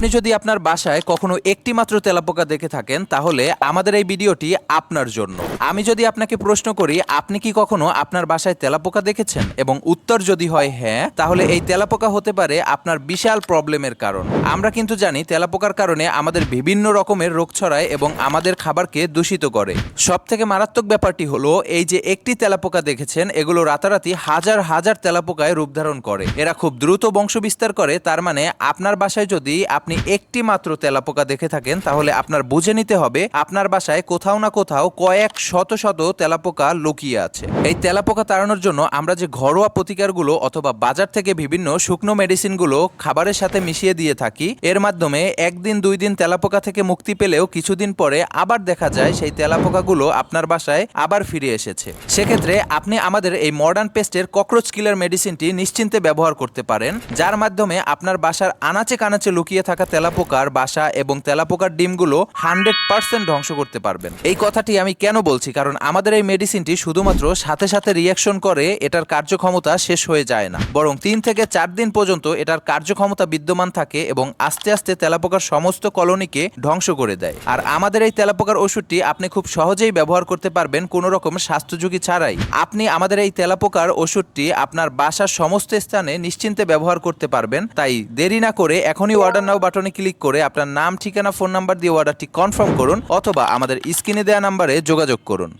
আপনি যদি আপনার বাসায় কখনো একটি মাত্র তেলাপোকা দেখে থাকেন, তাহলে আমাদের এই ভিডিওটি আপনার জন্য। আমি যদি আপনাকে প্রশ্ন করি, আপনি কি কখনো আপনার বাসায় তেলাপোকা দেখেছেন? এবং উত্তর যদি হয় হ্যাঁ তাহলে এই তেলাপোকা হতে পারে আপনার বিশাল প্রবলেমের কারণ। আমরা কিন্তু জানি তেলাপোকার কারণে আমাদের বিভিন্ন রকমের রোগ ছড়ায় এবং আমাদের খাবারকে দূষিত করে। সব থেকে মারাত্মক ব্যাপারটি হলো, এই যে একটি তেলাপোকা দেখেছেন, এগুলো রাতারাতি হাজার হাজার তেলাপোকায় রূপ ধারণ করে। এরা খুব দ্রুত বংশ বিস্তার করে, তার মানে আপনার বাসায় যদি আপনি একটি মাত্র তেলাপোকা দেখে থাকেন, তাহলে আপনার বুঝে নিতে হবে আপনার বাসায় কোথাও না কোথাও কয়েক শত শত তেলাপোকা লুকিয়ে আছে। এই তেলাপোকা তাড়ানোর জন্য আমরা যে ঘরোয়া প্রতিকারগুলো অথবা বাজার থেকে বিভিন্ন শুকনো মেডিসিনগুলো খাবারের সাথে মিশিয়ে দিয়ে থাকি, এর মাধ্যমে একদিন, দুই দিন তেলাপোকা থেকে মুক্তি পেলেও কিছুদিন পরে আবার দেখা যায় সেই তেলাপোকাগুলো আপনার বাসায় আবার ফিরে এসেছে। সেক্ষেত্রে আপনি আমাদের এই মডার্ন পেস্টের ককরোচ কিলার মেডিসিনটি নিশ্চিন্তে ব্যবহার করতে পারেন, যার মাধ্যমে আপনার বাসার আনাচে কানাচে লুকিয়ে থাকা তেলাপোকার বাসা এবং তেলাপোকার ডিমগুলো হান্ড্রেড পার্সেন্ট ধ্বংস করতে পারবেন। এই কথাটি আমি কেন বলছি? কারণ আমাদের এই মেডিসিনটি শুধুমাত্র সাথে সাথে রিয়াকশন করে এটার কার্যক্ষমতা শেষ হয়ে যায় না। বরং তিন থেকে চার দিন পর্যন্ত এটার কার্যক্ষমতা বিদ্যমান থাকে এবং আস্তে আস্তে তেলাপোকার সমস্ত কলোনিকে ধ্বংস করে দেয়। আর আমাদের এই তেলাপোকার ওষুধটি আপনি খুব সহজেই ব্যবহার করতে পারবেন কোনো রকম স্বাস্থ্য ঝুঁকি ছাড়াই। আপনি আমাদের এই তেলাপোকার ওষুধটি আপনার বাসার সমস্ত স্থানে নিশ্চিন্তে ব্যবহার করতে পারবেন। তাই দেরি না করে এখনই অর্ডার নাও বাটনে ক্লিক করে আপনার নাম, ঠিকানা ফোন নাম্বার দিয়ে অর্ডারটি কনফার্ম করুন অথবা আমাদের স্ক্রিনে দেওয়া নাম্বারে যোগাযোগ করুন।